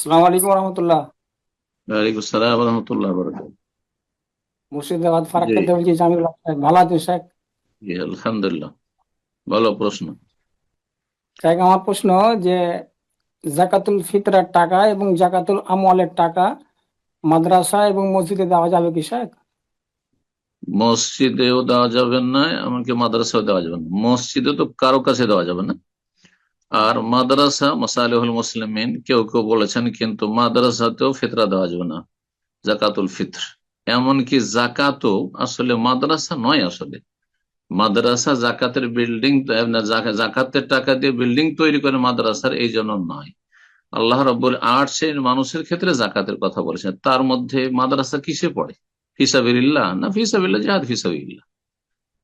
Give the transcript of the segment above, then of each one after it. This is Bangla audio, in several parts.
আসসালামু আলাইকুম রহমতুল্লাহ ওয়ালাইকুম আসসালাম রহমতুল্লাহ বরকাত মুর্শিদাবাদ ফারাক্কা জি। দেওয়ার সাহেব ভালো আছেন শেখ? জি আলহামদুলিল্লাহ। বলো প্রশ্ন। শেখ আমার প্রশ্ন যে জাকাতুল ফিতরার টাকা এবং জাকাতুল আমওয়ালের টাকা মাদ্রাসা এবং মসজিদে দেওয়া যাবে কি শেখ? মসজিদেও দেওয়া যাবে না এমনকি মাদ্রাসাও দেওয়া যাবে না। মসজিদে তো কারও কাছে দেওয়া যাবে না। আর মাদ্রাসা মাসালিহুল মুসলিমিন কেউ কেউ বলেছেন কিন্তু মাদ্রাসাতেও ফিতরা দেওয়া যাবে না, জাকাতুল ফিতর। এমনকি জাকাতও আসলে মাদ্রাসা নয় আসলে। মাদ্রাসা জাকাতের বিল্ডিং জাকাতের টাকা দিয়ে বিল্ডিং তৈরি করে মাদ্রাসার এই জন্য নয়। আল্লাহ রব্বুল আর্ট মানুষের ক্ষেত্রে জাকাতের কথা বলেছেন। তার মধ্যে মাদ্রাসা কিসে পড়ে? ফিসাবিল্লাহ? না ফিসাবিল্লাহ, জাহাদ ফিসাবিল্লাহ।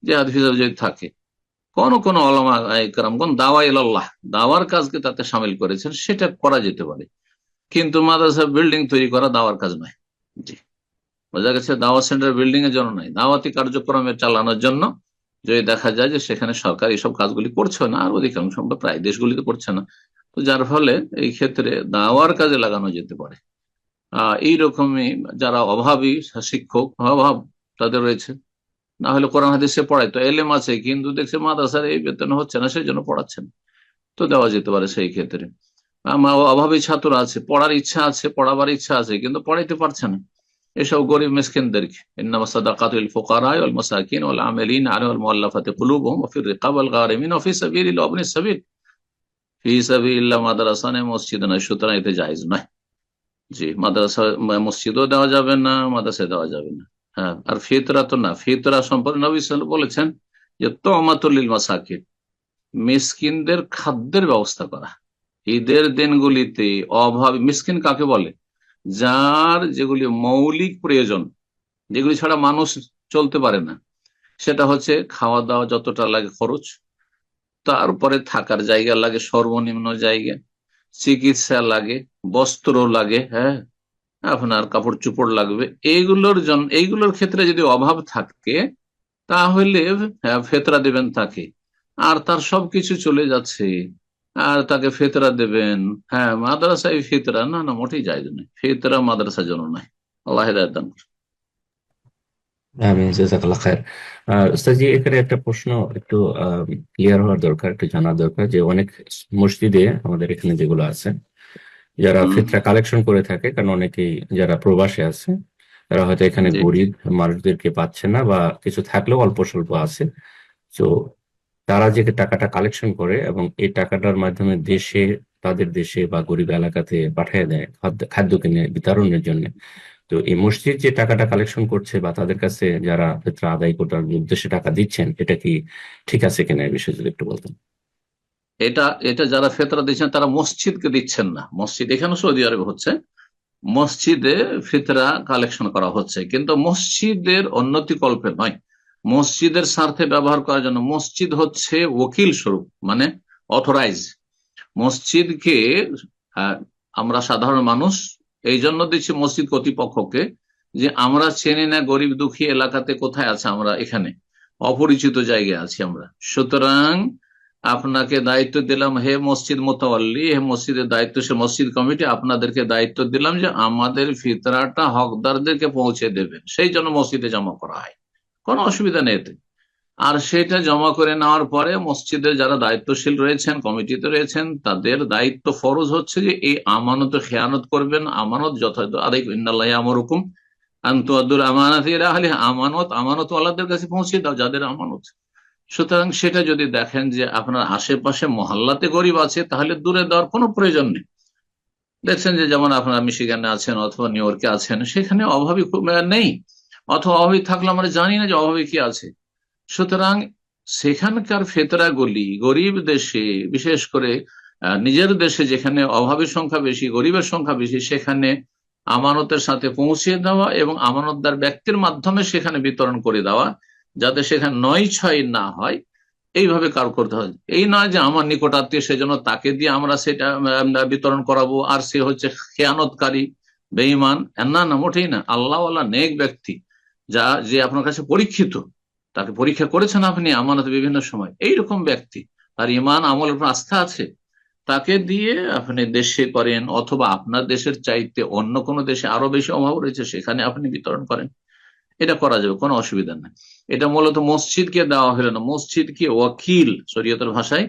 জাহাদ ফিসাব যদি থাকে। কোন কোন আলমা কোন দাওয়া দাওয়ার কাজকে তাতে সামিল করেছেন, সেটা করা যেতে পারে। কিন্তু মাদ্রাসা বিল্ডিং তৈরি করা দাওয়ার কাজ নয়। জি। বোঝা গেছে, দাওয়া সেন্টার বিল্ডিং এর জন্য নয়। দাওয়াতি কার্যক্রমে চালানোর জন্য যদি দেখা যায় যে সেখানে সরকার এইসব কাজগুলি করছে না, আর অধিকাংশ প্রায় দেশগুলিতে করছে না, তো যার ফলে এই ক্ষেত্রে দাওয়ার কাজে লাগানো যেতে পারে। আহ, এইরকমই যারা অভাবী, শিক্ষক, অভাব তাদের রয়েছে। না হলে কোরআন হাদিসে পড়ায়। তো এলেম আছে, কিন্তু দেখছে মাদ্রাসার এই বেতন হচ্ছে না সেই জন্য পড়াচ্ছেন। তো দেওয়া যেতে পারে সেই ক্ষেত্রে। অভাবী ছাত্র আছে, পড়ার ইচ্ছা আছে, পড়াবার ইচ্ছা আছে, কিন্তু পড়াইতে পারছে না। এসব গরিব মিসকিনদেরকে। মাদ্রাসা মাদ্রাসা, মসজিদও দেওয়া যাবে না, মাদ্রাসায় দেওয়া যাবে না। হ্যাঁ আর ফিতরা তো না, ফিতরা সম্পর্কে নবী বলেছেন যে তমাতুলিল মাসাকিন, মিসকিনদের খাদ্যের ব্যবস্থা করা। ঈদের দিনগুলিতে অভাব, মিসকিন কাকে বলে? যার যেগুলি মৌলিক প্রয়োজন, যেগুলি ছাড়া মানুষ চলতে পারে না, সেটা হচ্ছে খাওয়া দাওয়া যতটা লাগে খরচ, তারপরে থাকার জায়গা লাগে, সর্বনিম্ন জায়গা, চিকিৎসা লাগে, বস্ত্র লাগে হ্যাঁ আপনার কাপড় চুপড় লাগবে। এইগুলোর জন্য এইগুলোর ক্ষেত্রে যদি অভাব থাকে, তাহলে ফেতরা দেবেন তাকে। আর তার সবকিছু চলে যাচ্ছে, আর তাকে ফেতরা দেবেন। হ্যাঁ মাদ্রাসায় ফেতরা, না না, মোটেই যায় না। ফেতরা মাদ্রাসার জন্য নয় আল্লাহ দান এখানে একটা প্রশ্ন একটু দরকার, একটু জানা দরকার, যে অনেক মসজিদে আমাদের এখানে যেগুলো আছে যারা ফিতরা কালেকশন করে থাকে কারণ অনেকেই যারা প্রবাসে আছে তারা হয়তো এখানে গরিব মানুষদেরকে পাচ্ছে না বা কিছু থাকলেও অল্প স্বল্প আছে। তো তারা যে টাকাটা কালেকশন করে এবং এই টাকাটার মাধ্যমে দেশে তাদের দেশে বা গরিব এলাকাতে পাঠিয়ে দেয় খাদ্য খাদ্য কিনে বিতরণের জন্য। তো এই মসজিদ যে টাকাটা কালেকশন করছে বা তাদের কাছে যারা ফেতরা আদায় করার উদ্দেশ্যে টাকা দিচ্ছেন এটা কি ঠিক আছে কিনা এই বিষয়ে যদি একটু বলতেন। এটা এটা যারা ফেতরা দিচ্ছেন তারা মসজিদকে দিচ্ছেন না। মসজিদ এখানে সৌদি আরবে হচ্ছে। মসজিদে ফিতরা কালেকশন করা হচ্ছে। কিন্তু মসজিদের উন্নতি কল্পে নয়। মসজিদের স্বার্থে ব্যবহার করার জন্য মসজিদ হচ্ছে ওকিল স্বরূপ মানে অথরাইজ মসজিদকে আমরা সাধারণ মানুষ, এই জন্য দিচ্ছি মসজিদ কর্তৃপক্ষকে যে আমরা চেনি না গরিব দুঃখী এলাকাতে কোথায় আছে আমরা এখানে। অপরিচিত জায়গায় আছি আমরা। সুতরাং আপনাকে দায়িত্ব দিলাম, হে মসজিদ মোতাল্লি হে মসজিদের দায়িত্ব সে মসজিদ কমিটি, আপনাদেরকে দায়িত্ব দিলাম যে আমাদের ফিতরাটা হকদারদেরকে পৌঁছে দেবেন। সেই জন্য মসজিদে জমা করা হয়। কোনো অসুবিধা নেই এতে। আর সেটা জমা করে নেওয়ার পরে মসজিদের যারা দায়িত্বশীল রয়েছেন, কমিটিতে রয়েছেন, তাদের দায়িত্ব ফরজ হচ্ছে যে এই আমানত খেয়ানত করবেন। আমানত যথাযথ। আদায় ইন্দাল্লাহ আমার হুকুম আন্তর আমানত আমানত আমানত আল্লাহদের কাছে পৌঁছে দাও, যাদের আমানত। সুতরাং সেটা যদি দেখেন যে আপনার আশেপাশে মহল্লাতে গরিব আছে, তাহলে দূরে দেওয়ার কোনো প্রয়োজন নেই। দেখছেন যে যেমন আপনার মিশিগানে আছেন অথবা নিউ ইয়র্কে আছেন, সেখানে অভাবী নেই। অথবা অভাবী থাকলে আমরা জানি না যে অভাবী কি আছে। সুতরাং সেখানকার ফেতরাগুলি গরিব দেশে, বিশেষ করে নিজের দেশে যেখানে অভাবের সংখ্যা বেশি, গরিবের সংখ্যা বেশি, সেখানে আমানতের সাথে পৌঁছিয়ে দেওয়া এবং আমানতদার ব্যক্তির মাধ্যমে সেখানে বিতরণ করে দেওয়া যাতে সেখানে নয় ছয় না হয়, এইভাবে কার করতে হয়। এই নয় যে আমার নিকট আত্মীয় সেজন্য তাকে দিয়ে আমরা সেটা বিতরণ করাবো, আর সে হচ্ছে খেয়ানতকারী, বেঈমান। না না, মোটেই না। আল্লাহ নেক ব্যক্তি, যা, যে আপনার কাছে পরীক্ষিত, তাকে পরীক্ষা করেছেন আপনি আমানত বিভিন্ন সময়। এইরকম ব্যক্তি, তার ইমান আমলের উপর আস্থা আছে, তাকে দিয়ে আপনি দেশে করেন, অথবা আপনার দেশের চাইতে অন্য কোনো দেশে আরও বেশি অভাব রয়েছে, সেখানে আপনি বিতরণ করেন। এটা করা যাবে, কোনো অসুবিধা নেই। এটা মূলত মসজিদকে দেওয়া হলো না, মসজিদকে ওয়াকিল, শরীয়তের ভাষায়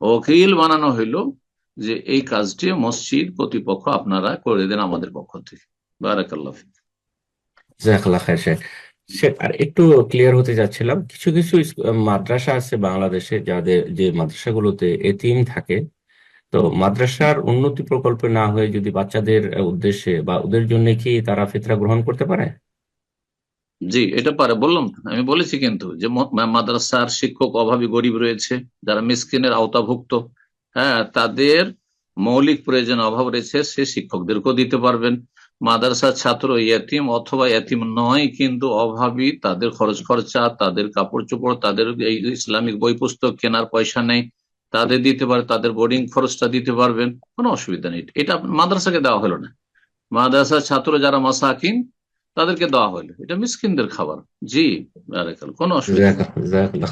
ওকিল বানানো হইল যে এই কাজটি মসজিদ কর্তৃপক্ষ আপনারা করে দেন আমাদের পক্ষ থেকে। বারাকাল্লাহ আর একটু ক্লিয়ার হতে যাচ্ছিলাম, কিছু কিছু মাদ্রাসা আছে বাংলাদেশে যাদের যে মাদ্রাসাগুলোতে এতিম থাকে। তো মাদ্রাসার উন্নতি প্রকল্পে না হয়ে যদি বাচ্চাদের উদ্দেশ্যে বা ওদের জন্য কি তারা ফিতরা গ্রহণ করতে পারে? জি, এটা পারে, বললাম আমি বলেছি কিন্তু যে মাদ্রাসার শিক্ষক অভাবী গরিব রয়েছে, যারা মিসকিনের আওতাভুক্ত হ্যাঁ তাদের মৌলিক প্রয়োজন অভাব রয়েছে, সে শিক্ষকদেরকেও দিতে পারবেন। মাদ্রাসার ছাত্র এতিম অথবা এতিম নয়, কিন্তু অভাবী, তাদের খরচ খরচা, তাদের কাপড় চোপড়, তাদের এই ইসলামিক বই পুস্তক কেনার পয়সা নেই, তাদের দিতে পারে, তাদের বোর্ডিং খরচটা দিতে পারবেন, কোনো অসুবিধা নেই। এটা মাদ্রাসাকে দেওয়া হলো না। মাদ্রাসার ছাত্র যারা মাসাকিন তাদেরকে দেওয়া হলো এটা মিসকিনদের খাবার। জি কোনো অসুবিধা